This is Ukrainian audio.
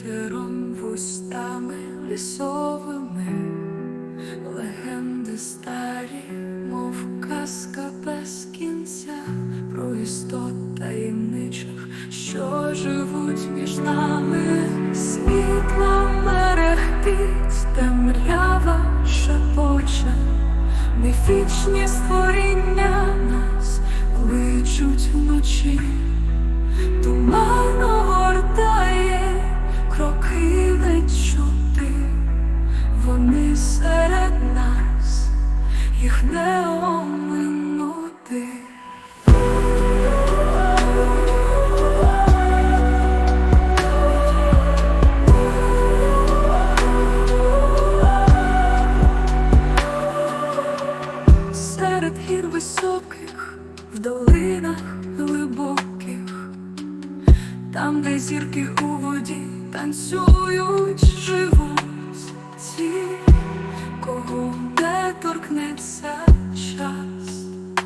вітером вустами лісовими, легенди старі, мов казка без кінця, про істот таємничих, що живуть між нами, світла мерехтить, темрява шепоче. Міфічні створіння нас кличуть вночі, їх оминути. Серед гір високих, в долинах глибоких, там, де зірки у воді танцюють,